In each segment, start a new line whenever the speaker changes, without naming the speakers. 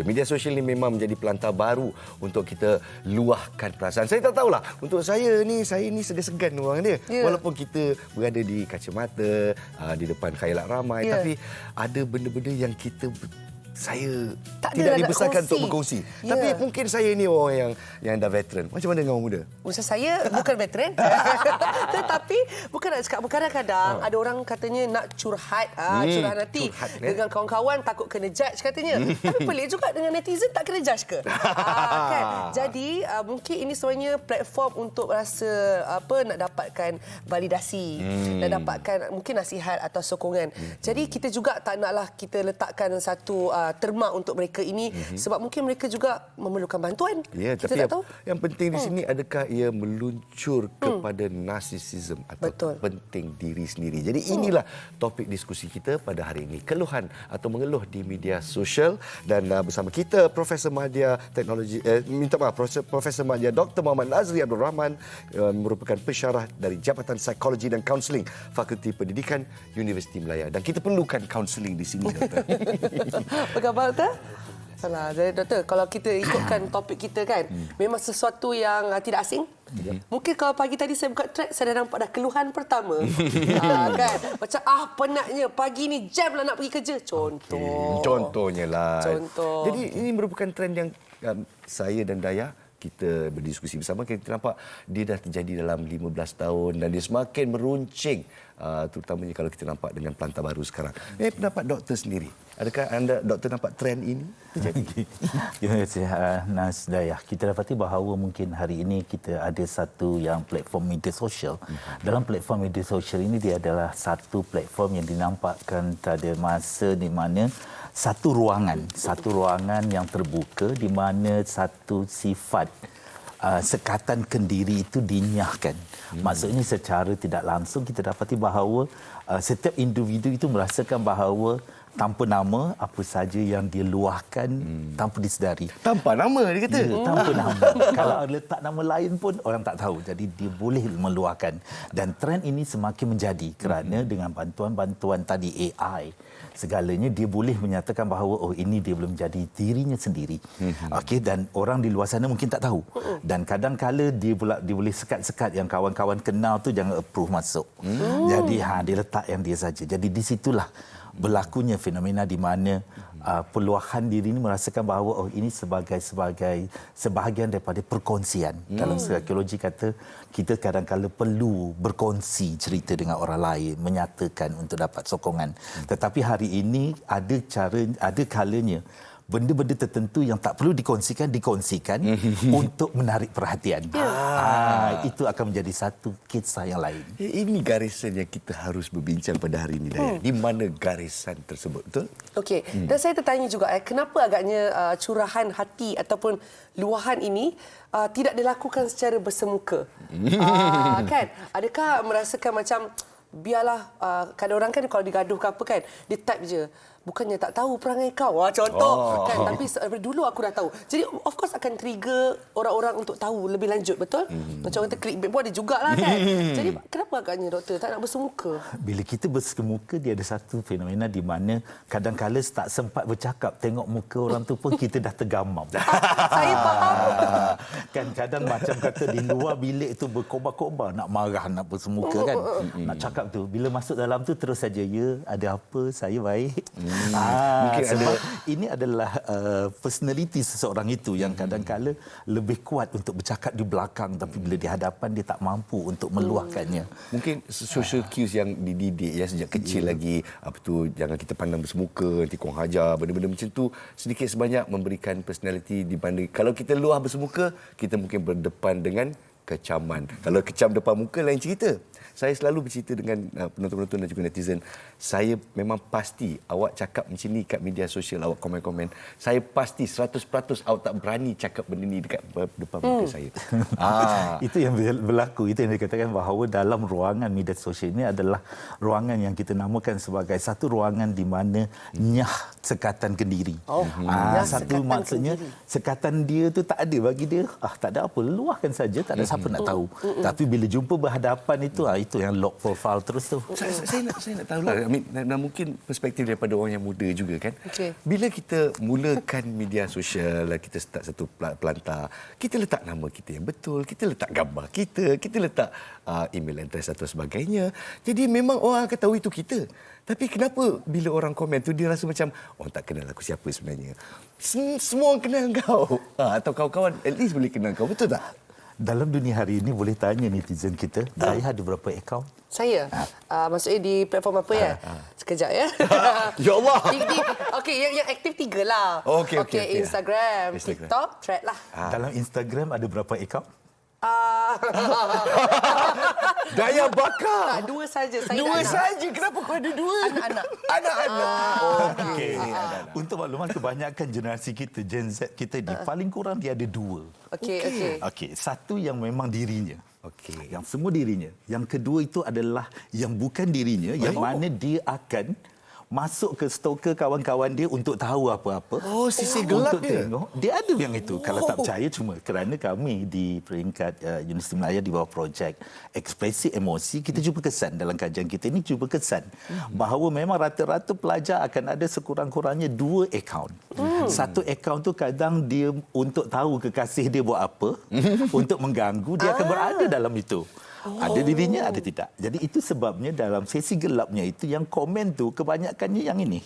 sosial. Media sosial ini memang menjadi pelantar baru untuk kita luahkan perasaan. Saya tak tahulah untuk saya ni saya ni segan-segan orang dia.
Ya.
Walaupun kita berada di kacamata uh, di depan khayalat ramai
Ya.
tapi ada benda-benda yang kita saya
Tak
tidak dibesarkan untuk
kongsi.
berkongsi.
Ya.
Tapi mungkin saya ni orang yang yang dah veteran. Macam mana dengan orang muda?
Usaha saya bukan veteran. Tetapi bukan nak cakap kadang-kadang ada orang katanya nak curhat, ah,
Hmm,
curhat hati
curhat, ya.
dengan kawan-kawan takut kena judge katanya. Tapi pelik juga dengan netizen tak kena judge ke? ah, kan? Jadi ah, mungkin ini sebenarnya platform untuk rasa apa nak dapatkan validasi, nak dapatkan mungkin nasihat atau sokongan. Jadi kita juga tak naklah kita letakkan satu ah, termak untuk mereka ini sebab mungkin mereka juga memerlukan bantuan.
Ya,
kita
tapi
tak
yang,
tahu. Hmm.
yang penting di sini adakah ia meluncur kepada narsisism atau
Betul. Hmm.
penting diri sendiri. Jadi inilah topik diskusi kita pada hari ini. Keluhan atau mengeluh di media sosial dan uh, bersama kita Profesor Madya Teknologi eh, minta maaf Profesor, Profesor Madya Dr. Muhammad Nazri Abdul Rahman uh, merupakan pensyarah dari Jabatan Psikologi dan Kaunseling Fakulti Pendidikan Universiti Melaya dan kita perlukan kaunseling di sini doktor.
Apa khabar doktor? Salah. Jadi doktor, kalau kita ikutkan topik kita kan, memang sesuatu yang uh, tidak asing. Mungkin kalau pagi tadi saya buka track, saya dah nampak dah keluhan pertama. ha, kan? Macam ah penatnya, pagi ni jam lah nak pergi kerja. Contoh.
Contohnya lah.
Contoh.
Jadi ini merupakan trend yang um, saya dan Daya kita berdiskusi bersama kita nampak dia dah terjadi dalam 15 tahun dan dia semakin meruncing uh, terutamanya kalau kita nampak dengan pelantar baru sekarang. Eh pendapat doktor sendiri. Adakah anda doktor nampak trend ini terjadi?
Terima kasih uh, Nas Dayah. Kita dapati bahawa mungkin hari ini kita ada satu yang platform media sosial. Dalam platform media sosial ini dia adalah satu platform yang dinampakkan pada masa di mana satu ruangan, satu ruangan yang terbuka di mana satu sifat uh, sekatan kendiri itu dinyahkan. Hmm. Maksudnya secara tidak langsung kita dapati bahawa uh, setiap individu itu merasakan bahawa tanpa nama apa saja yang dia luahkan hmm. tanpa disedari.
Tanpa nama dia kata.
Ya, tanpa nama. Kalau letak nama lain pun orang tak tahu. Jadi dia boleh meluahkan. Dan trend ini semakin menjadi kerana dengan bantuan-bantuan tadi AI segalanya dia boleh menyatakan bahawa oh ini dia belum menjadi dirinya sendiri. Okey dan orang di luar sana mungkin tak tahu. Dan kadang-kala dia pula dia boleh sekat-sekat yang kawan-kawan kenal tu jangan approve masuk. Jadi ha dia letak yang dia saja. Jadi di situlah berlakunya fenomena di mana uh, peluahan diri ini merasakan bahawa oh ini sebagai sebagai sebahagian daripada perkongsian. Hmm. Dalam psikologi kata kita kadang-kala perlu berkongsi cerita dengan orang lain, menyatakan untuk dapat sokongan. Hmm. Tetapi hari ini ada cara ada kalanya benda-benda tertentu yang tak perlu dikongsikan dikongsikan untuk menarik perhatian. Ah, itu akan menjadi satu kisah yang lain.
Ini garisan yang kita harus berbincang pada hari ini Daya. Di mana garisan tersebut? Betul?
Okey, hmm. dan saya tertanya juga eh kenapa agaknya uh, curahan hati ataupun luahan ini uh, tidak dilakukan secara bersemuka? uh, kan? Adakah merasakan macam biarlah uh, kadang orang kan kalau digaduh ke apa kan, dia type je bukannya tak tahu perangai kau. Wah, contoh oh. kan tapi daripada dulu aku dah tahu. Jadi of course akan trigger orang-orang untuk tahu lebih lanjut, betul? Hmm. Macam kata clickbait pun ada jugalah kan. Jadi kenapa agaknya doktor tak nak bersemuka?
Bila kita bersemuka dia ada satu fenomena di mana kadang-kala tak sempat bercakap tengok muka orang tu pun kita dah tergamam.
saya faham.
kan kadang macam kata di luar bilik tu berkobar-kobar nak marah nak bersemuka kan. nak cakap tu bila masuk dalam tu terus saja ya ada apa saya baik. Hmm. Ah,
Mungkin
sebab
ada-
ini adalah uh, personality seseorang itu yang kadang-kala lebih kuat untuk bercakap di belakang tapi bila di hadapan dia tak mampu untuk meluahkannya.
Mungkin social cues yang dididik ya sejak kecil
Ya.
lagi apa tu jangan kita pandang bersemuka nanti kurang hajar benda-benda macam tu sedikit sebanyak memberikan personality di mana kalau kita luah bersemuka kita mungkin berdepan dengan kecaman. Kalau kecam depan muka lain cerita. Saya selalu bercerita dengan uh, penonton-penonton dan juga netizen. Saya memang pasti awak cakap macam ni kat media sosial awak komen-komen. Saya pasti 100% awak tak berani cakap benda ni dekat depan muka saya. ah.
Itu yang berlaku. Itu yang dikatakan bahawa dalam ruangan media sosial ini adalah ruangan yang kita namakan sebagai satu ruangan di mana nyah sekatan kendiri.
Oh,
ah,
nyah
satu
sekatan
maksudnya
kendiri.
sekatan dia tu tak ada bagi dia. Ah tak ada apa, luahkan saja, tak ada siapa siapa nak tahu. Tapi bila jumpa berhadapan itu, ah, itu yang lock profile terus tu.
Saya, saya nak saya nak tahu lah. I mean, dan, mungkin perspektif daripada orang yang muda juga kan.
Okey.
Bila kita mulakan media sosial, lah, kita start satu pelantar, kita letak nama kita yang betul, kita letak gambar kita, kita letak uh, email address atau sebagainya. Jadi memang orang akan tahu itu kita. Tapi kenapa bila orang komen tu dia rasa macam orang tak kenal aku siapa sebenarnya. Sem- Semua orang kenal kau. Ha, atau kawan-kawan at least boleh kenal kau. Betul tak?
Dalam dunia hari ini boleh tanya netizen kita, saya ada berapa akaun?
Saya? Uh, maksudnya di platform apa ya? Sekejap ya.
Ya Allah.
Di, di, okay, yang, yang aktif tiga lah.
Okey, okey, okey.
Instagram,
Instagram.
TikTok, Thread lah.
Dalam Instagram ada berapa akaun?
Uh,
Daya bakar.
tak, dua saja. Saya
Dua
anak.
saja. Kenapa kau ada dua?
Anak-anak.
Anak-anak.
Okey. Untuk makluman kebanyakan generasi kita Gen Z kita ni paling kurang dia ada dua.
Okey, okey.
Okey, satu yang memang dirinya.
Okey.
Yang semua dirinya. Yang kedua itu adalah yang bukan dirinya, yang mana dia akan masuk ke stalker kawan-kawan dia untuk tahu apa-apa.
Oh, sisi gelap
untuk
dia.
Tengok. Dia ada yang itu. Kalau tak
Oh.
percaya cuma kerana kami di peringkat uh, Universiti Melaya di bawah projek ekspresi emosi, kita cuba kesan dalam kajian kita ini cuba kesan bahawa memang rata-rata pelajar akan ada sekurang-kurangnya dua akaun. Satu akaun tu kadang dia untuk tahu kekasih dia buat apa, untuk mengganggu, dia akan berada dalam itu. Ada dirinya, ada tidak. Jadi itu sebabnya dalam sesi gelapnya itu yang komen tu kebanyakannya yang ini.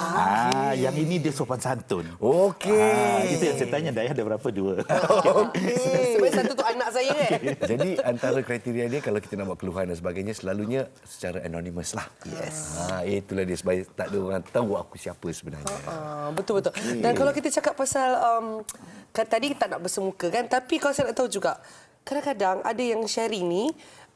Ah, yang ini dia sopan santun.
Okey.
Ah, itu yang saya tanya Dayah ada berapa dua?
Sebenarnya satu tu anak saya kan?
Jadi antara kriteria dia kalau kita nak buat keluhan dan sebagainya selalunya secara anonymous lah.
Yes.
Ha, itulah dia supaya tak ada orang tahu aku siapa sebenarnya.
Ah, betul betul. Dan kalau kita cakap pasal um, kan tadi tak nak bersemuka kan, tapi kalau saya nak tahu juga kadang-kadang ada yang sharing ni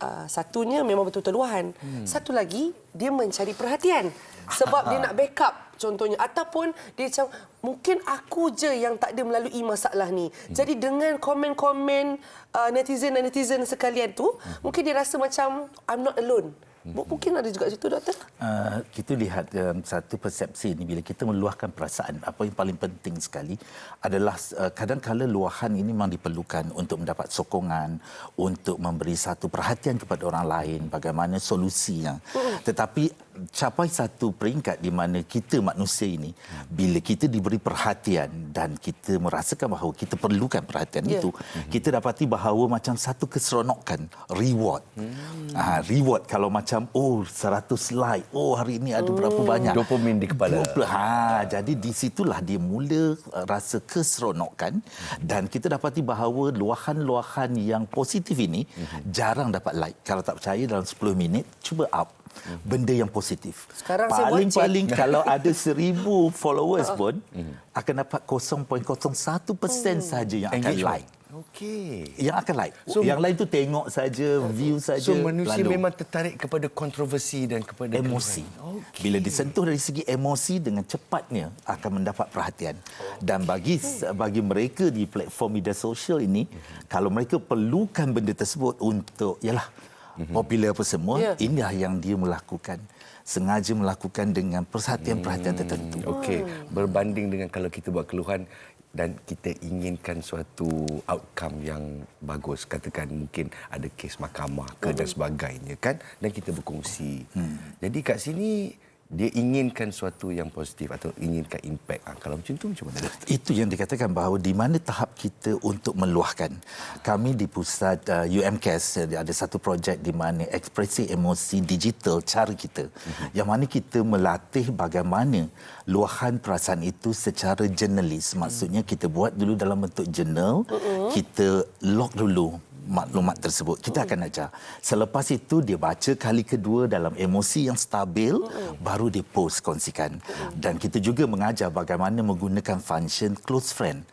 uh, satunya memang betul-betul luahan. Hmm. Satu lagi dia mencari perhatian sebab dia nak backup contohnya ataupun dia macam mungkin aku je yang tak ada melalui masalah ni. Hmm. Jadi dengan komen-komen uh, netizen dan netizen sekalian tu, hmm. mungkin dia rasa macam I'm not alone. Mungkin ada juga situ doktor.
Uh, kita lihat um, satu persepsi ini bila kita meluahkan perasaan apa yang paling penting sekali adalah uh, kadang-kala luahan ini memang diperlukan untuk mendapat sokongan untuk memberi satu perhatian kepada orang lain bagaimana solusinya tetapi capai satu peringkat di mana kita manusia ini bila kita diberi perhatian dan kita merasakan bahawa kita perlukan perhatian
Ya.
itu kita dapati bahawa macam satu keseronokan reward
Hmm.
ah, reward kalau macam oh 100 like. Oh hari ini ada berapa banyak.
Dopamin di kepala.
Dopla- ha jadi di situlah dia mula uh, rasa keseronokan. Dan kita dapati bahawa luahan-luahan yang positif ini jarang dapat like. Kalau tak percaya dalam 10 minit cuba up. Benda yang positif.
Sekarang saya buat
paling-paling kalau ada seribu followers pun akan dapat 0.01% saja yang akan
Engagement.
like.
Okey.
Yang akan like.
So-
yang lain tu tengok saja, view saja.
So manusia
lalu
memang tertarik kepada kontroversi dan kepada
emosi.
keluhan. Okey.
Bila disentuh dari segi emosi dengan cepatnya akan mendapat perhatian. Dan bagi bagi mereka di platform media sosial ini, kalau mereka perlukan benda tersebut untuk yalah popular apa semua,
Ya.
inilah yang dia melakukan. Sengaja melakukan dengan perhatian-perhatian tertentu.
Okey, berbanding dengan kalau kita buat keluhan dan kita inginkan suatu outcome yang bagus katakan mungkin ada kes mahkamah ke dan sebagainya kan dan kita berkongsi. Hmm. Jadi kat sini dia inginkan suatu yang positif atau inginkan impact. Ha, kalau macam tu macam mana?
Itu yang dikatakan bahawa di mana tahap kita untuk meluahkan. Kami di pusat uh, UMCAS uh, ada satu projek di mana ekspresi emosi digital cara kita. Yang mana kita melatih bagaimana luahan perasaan itu secara jurnalis. Maksudnya kita buat dulu dalam bentuk jurnal, kita log dulu maklumat tersebut. Kita akan ajar. Selepas itu dia baca kali kedua dalam emosi yang stabil baru dia post kongsikan. Dan kita juga mengajar bagaimana menggunakan function close friend.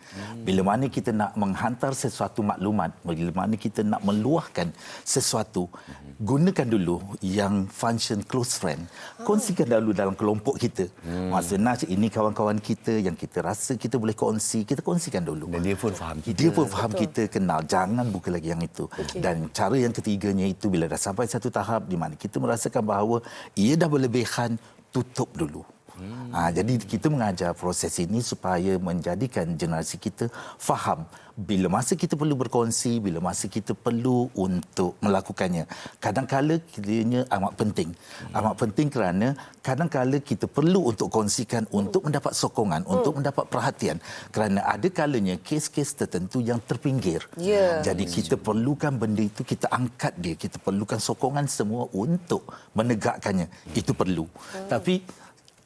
Bila mana kita nak menghantar sesuatu maklumat, bila mana kita nak meluahkan sesuatu, gunakan dulu yang function close friend. Kongsikan dulu dalam kelompok kita. Maksudnya ini kawan-kawan kita yang kita rasa kita boleh kongsi, kita kongsikan dulu.
Dan dia pun faham kita.
Dia pun faham kita kenal. Jangan buka lagi yang itu.
Okey.
Dan cara yang ketiganya itu bila dah sampai satu tahap di mana kita merasakan bahawa ia dah berlebihan, tutup dulu. Hmm. Ha, jadi kita mengajar proses ini supaya menjadikan generasi kita faham bila masa kita perlu berkongsi, bila masa kita perlu untuk melakukannya. Kadang-kala kiranya amat penting. Hmm. Amat penting kerana kadang-kala kita perlu untuk kongsikan untuk mendapat sokongan, hmm. untuk mendapat perhatian. Kerana ada kalanya kes-kes tertentu yang terpinggir.
Ya.
Jadi kita perlukan benda itu, kita angkat dia. Kita perlukan sokongan semua untuk menegakkannya. Itu perlu. Hmm. Tapi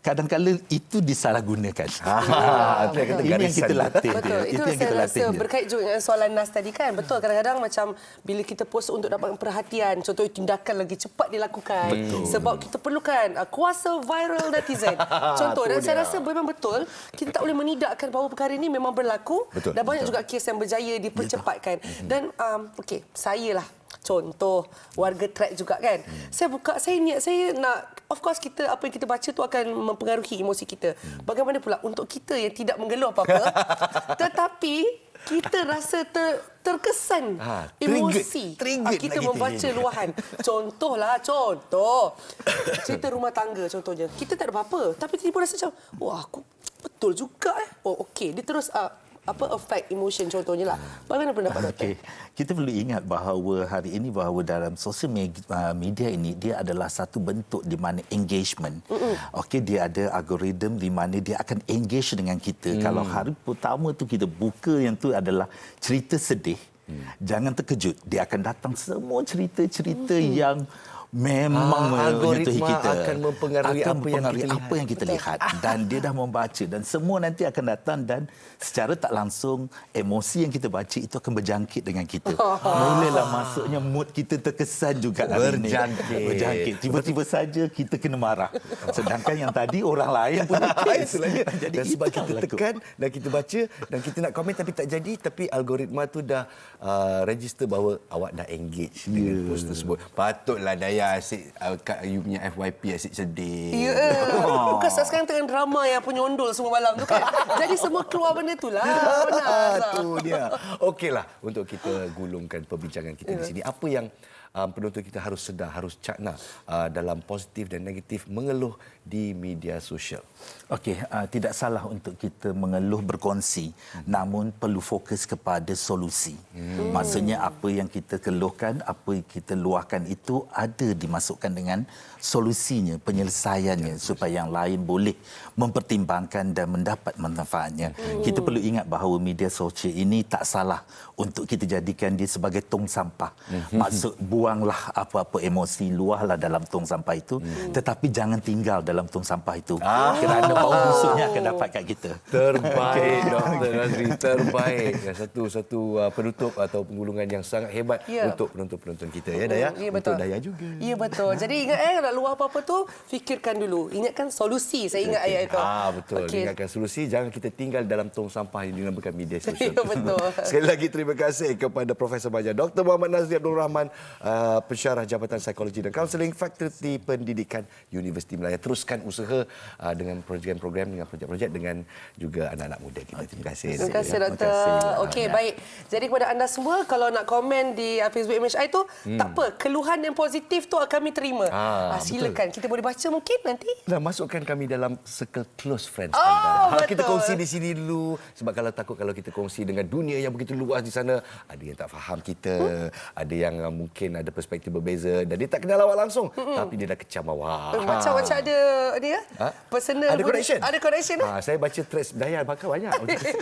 kadang-kala itu disalahgunakan.
Ah, itu yang kata
Ini yang kita latih
Betul.
dia.
Itu,
yang
saya
kita
rasa
latih dia.
berkait juga dengan soalan Nas tadi kan. Betul. Kadang-kadang macam bila kita post untuk dapatkan perhatian, contoh tindakan lagi cepat dilakukan. Betul. Sebab kita perlukan uh, kuasa viral netizen. Contoh. Dan saya rasa memang betul. Kita tak boleh menidakkan bahawa perkara ini memang berlaku.
Betul.
Dan banyak juga kes yang berjaya dipercepatkan. Dan um, okey, saya lah contoh warga track juga kan. Hmm. Saya buka saya niat saya nak of course kita apa yang kita baca tu akan mempengaruhi emosi kita.
Hmm.
Bagaimana pula untuk kita yang tidak mengeluh apa-apa tetapi kita rasa ter, terkesan
Ha, triggered.
emosi
Triggered
Ah, kita
lagi
membaca
tingginya.
luahan. Contohlah, contoh. Cerita rumah tangga contohnya. Kita tak ada apa-apa tapi tiba-tiba rasa macam wah aku betul juga eh. Oh okey, dia terus uh, apa affect emotion contohnya lah. Bagaimana pendapat doktor?
Okey, kita perlu ingat bahawa hari ini bahawa dalam sosial uh, media ini dia adalah satu bentuk di mana engagement. Okey, dia ada algoritma di mana dia akan engage dengan kita.
Mm.
Kalau hari pertama tu kita buka yang tu adalah cerita sedih, jangan terkejut. Dia akan datang semua cerita-cerita yang memang
Ah,
menyentuhi
algoritma
kita
akan mempengaruhi
akan
apa yang
mempengaruhi
kita
apa yang kita lihat dan dia dah membaca dan semua nanti akan datang dan secara tak langsung emosi yang kita baca itu akan berjangkit dengan kita. Mulalah masuknya mood kita terkesan juga hari ini.
Berjangkit.
Berjangkit. Tiba-tiba saja kita kena marah. Sedangkan yang tadi orang lain
dia.
Jadi
dan sebab kita
yang
tekan dan kita baca dan kita nak komen tapi tak jadi tapi algoritma tu dah uh, register bahawa awak dah engage yeah. dengan post tersebut. Patutlah Daya asyik uh, kat you punya FYP asyik sedih.
Ya. Bukan sekarang tengah drama yang penyondol semua malam tu kan. Jadi semua keluar benda tu lah. Benar.
Ah, tu dia. Okeylah untuk kita gulungkan perbincangan kita di sini. Apa yang um, penonton kita harus sedar, harus cakna uh, dalam positif dan negatif mengeluh di media sosial.
Okey, uh, tidak salah untuk kita mengeluh berkongsi, namun perlu fokus kepada solusi. Hmm. Maksudnya apa yang kita keluhkan, apa yang kita luahkan itu ada dimasukkan dengan solusinya, penyelesaiannya supaya yang lain boleh mempertimbangkan dan mendapat manfaatnya. Hmm. Kita perlu ingat bahawa media sosial ini tak salah untuk kita jadikan dia sebagai tong sampah. Hmm. Maksud buanglah apa-apa emosi, luahlah dalam tong sampah itu, hmm. tetapi jangan tinggal dalam tong sampah itu. Ah. Kerana bau busuknya akan dapat kat kita.
Terbaik Dr. Nazri, terbaik. Dan Satu satu uh, penutup atau penggulungan yang sangat hebat
Ya.
untuk penonton-penonton kita ya Daya.
Ya betul.
Untuk Daya juga.
Ya betul. Jadi ingat eh nak luar apa-apa tu fikirkan dulu. Ingatkan solusi. Saya ingat ayat itu.
Ah betul.
Okey.
Ingatkan solusi jangan kita tinggal dalam tong sampah yang dinamakan media sosial.
Ya, betul.
Sekali lagi terima kasih kepada Profesor Baja Dr. Muhammad Nazri Abdul Rahman uh, pensyarah Jabatan Psikologi dan Kaunseling Fakulti Pendidikan Universiti Melaya. Teruskan usaha uh, dengan program-program dengan projek-projek dengan juga anak-anak muda kita. Terima kasih.
Terima kasih
Ya,
doktor. Okey baik. Jadi kepada anda semua kalau nak komen di Facebook MHI tu hmm. tak apa, keluhan yang positif tu kami terima.
Ah,
Ah, silakan kita boleh baca mungkin nanti.
Dan masukkan kami dalam circle close friends
Oh,
anda. Ha, kita
betul.
kongsi di sini dulu. Sebab kalau takut kalau kita kongsi dengan dunia yang begitu luas di sana, ada yang tak faham kita, hmm? ada yang uh, mungkin ada perspektif berbeza dan dia tak kenal awak langsung, hmm. tapi dia dah kecam awak.
Macam-macam ada dia
Ha?
personal
Ada connection.
Ada connection. eh?
Ha, saya baca threads Daya bakal banyak.